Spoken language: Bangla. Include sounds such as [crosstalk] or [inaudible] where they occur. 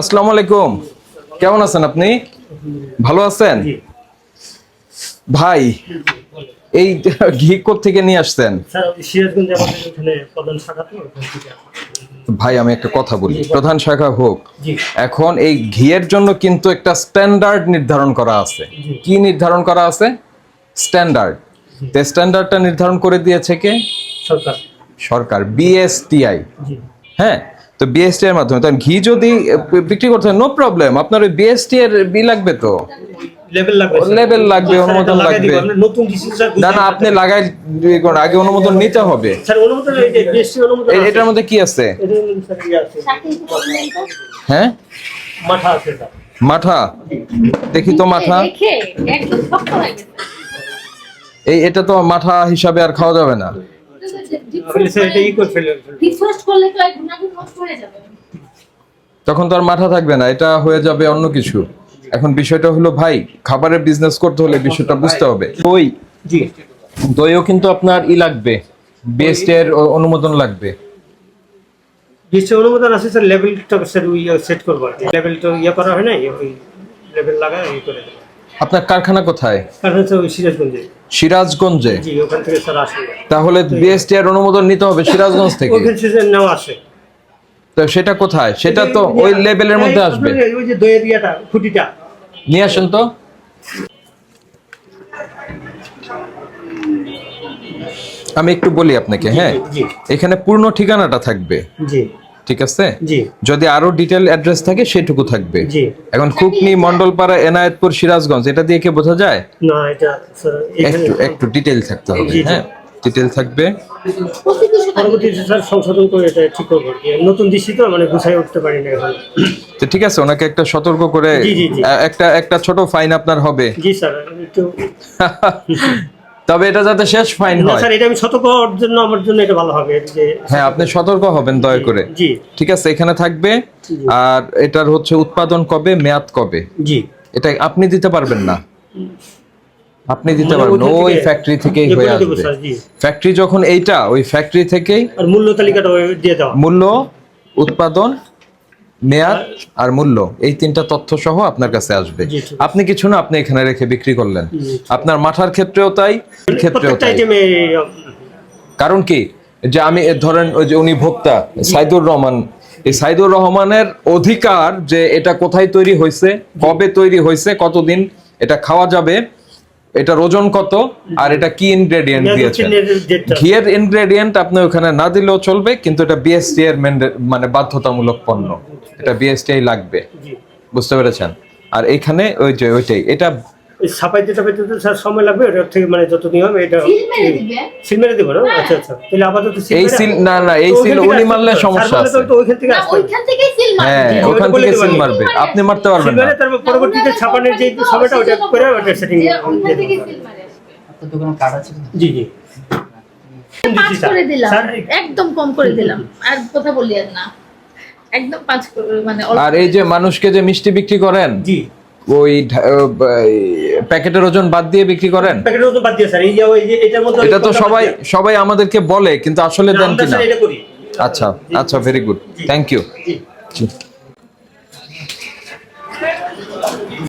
আসসালামু আলাইকুম। কেমন আছেন আপনি? ভালো আছেন? ভাই এই ঘি থেকে নিয়ে আসছেন। ভাই আমি একটা কথা বলি। প্রধান শাখা হোক এখন এই ঘিয়ের জন্য কিন্তু একটা স্ট্যান্ডার্ড নির্ধারণ করা আছে। কি নির্ধারণ করা আছে? স্ট্যান্ডার্ড। স্ট্যান্ডার্ডটা নির্ধারণ করে দিয়েছে কে? সরকার। সরকার বিএসটিআই হ্যাঁ? তো বিএসটি এর মাধ্যমে। তখন ঘি যদি বিক্রি করতে হয় নো প্রবলেম আপনার ওই বিএসটি এর বি লাগবে তো? লেভেল লাগবে অনুমোদন। লাগবে। না না আপনি লাগাই আগে অনুমোদন নিতে হবে। স্যার অনুমোদন এই যে বিএসসি অনুমোদন এ- এটার মধ্যে কি আছে? ইয়ে আছে। হ্যাঁ? মাথা আছে স্যার মাঠা? দেখি তো মাঠা। দেখে একদম শক্ত গেছে। এই এটা তো মাঠা হিসাবে আর খাওয়া যাবে না। তখন তো আর মাথা থাকবে না এটা হয়ে যাবে অন্য কিছু। এখন বিষয়টা হলো ভাই খাবারের বিজনেস করতে হলে বিষয়টা বুঝতে হবে। দই। দইও কিন্তু আপনার ই লাগবে অ- অনুমোদন লাগবে। অনুমোদন আছে স্যার লেভেলটা স্যার সেট করব আর কি লেভেলটা ইয়ে করা হয় না লেভেল লাগায় ইয়ে করে দেবো। আপনার কারখানা কোথায়? সিরাজগঞ্জে। তাহলে বিএসটি এর অনুমোদন নিতে হবে সিরাজগঞ্জ থেকে? তো সেটা কোথায়? সেটা তো ওই লেভেলের মধ্যে আসবে। ওই যে দইয়ের ইয়েটা খুঁটিটা। নিয়ে আসেন তো। আমি একটু বলি আপনাকে হ্যাঁ? এখানে পূর্ণ ঠিকানাটা থাকবে। জি। ঠিক আছে? যদি আরও ডিটেল অ্যাড্রেস থাকে সেটুকু থাকবে। এখন খুকনি মন্ডলপাড়া এনায়েতপুর সিরাজগঞ্জ এটা দিয়ে কি বোঝা যায়? না এটা একটু একটু ডিটেল থাকতে হবে। হ্যাঁ? ডিটেল থাকবে। পরবর্তীতে স্যার সংশোধন করে এটা ঠিক করব। নতুন দৃষ্টি তো মানে গুছাই উঠতে পারি না এখন। তো ঠিক আছে ওনাকে একটা সতর্ক করে একটা একটা ছোট ফাইন আপনার হবে। জি স্যার একটু [laughs] তবে এটা যাতে শেষ ফাইন হয়। স্যার এটা আমি সতর্ক জন্য আমার জন্য এটা ভালো হবে যে হ্যাঁ আপনি সতর্ক হবেন দয়া করে। জি। ঠিক আছে এখানে থাকবে। আর এটার হচ্ছে উৎপাদন কবে মেয়াদ কবে? জি। এটা আপনি দিতে পারবেন না। আপনি দিতে মানে পারবেন ওই ফ্যাক্টরি থেকেই ইয়ে হয়ে আসবে। স্যার, জি। ফ্যাক্টরি যখন এইটা ওই ফ্যাক্টরি থেকেই আর মূল্য তালিকাটা দিয়ে দেওয়া মূল্য উৎপাদন মেয়াদ আর মূল্য এই তিনটা তথ্য সহ আপনার কাছে আসবে। আপনি কিছু না আপনি এখানে রেখে বিক্রি করলেন। আপনার মাঠার ক্ষেত্রেও তাই ক্ষেত্রেও তাই। কারণ কি? যে আমি এ ধরেন ওই যে উনি ভোক্তা সাইদুর রহমান। এই সাইদুর রহমানের অধিকার যে এটা কোথায় তৈরি হয়েছে কবে তৈরি হয়েছে কতদিন এটা খাওয়া যাবে এটার ওজন কত আর এটা কি ইনগ্রেডিয়েন্ট দিয়েছে? ঘিয়ের ইনগ্রেডিয়েন্ট আপনি ওখানে না দিলেও চলবে কিন্তু এটা বিএসটি এর মানে বাধ্যতামূলক পণ্য। এটা বিএসটি লাগবে। বুঝতে পেরেছেন? আর এখানে ওই যে ওইটাই। এটা ছাপাইতে ছাপাইতে তো স্যার সময় লাগবে ওটার থেকে মানে যত নিয়ম এটা সিল মেরে দিবে। সিল মেরে দেবো না? আচ্ছা আচ্ছা। তাহলে আপাতত সিল এই সিল না না এই সিল উনি মারলে হবে। সমস্যা আছে। তো ওইখান থেকে না আসতে হবে। ওইখান থেকেই সিল মারবে হ্যাঁ বলে থেকে সিল মারবে। আপনি মারতে পারবেন না। তারপর পরবর্তীতে ছাপানোর যে সময়টা ওটা করে ওটা সেটিং ওইখান থেকেই সিল মারে। আসবে আপনার দোকানে কার্ড আছে? জি জি। পাঁচ করে দিলাম। একদম কম করে দিলাম। আর কথা বলি না। একদম পাঁচ মানে আর এই যে মানুষকে যে মিষ্টি বিক্রি করেন জি। ওই প্যাকেটের ওজন বাদ দিয়ে বিক্রি করেন? প্যাকেটের ওজন বাদ দিয়ে স্যার। এই যে ওই যে এটার মধ্যে এটা তো সবাই সবাই আমাদেরকে বলে কিন্তু আসলে দেন কিনা। আচ্ছা আচ্ছা very good thank you G.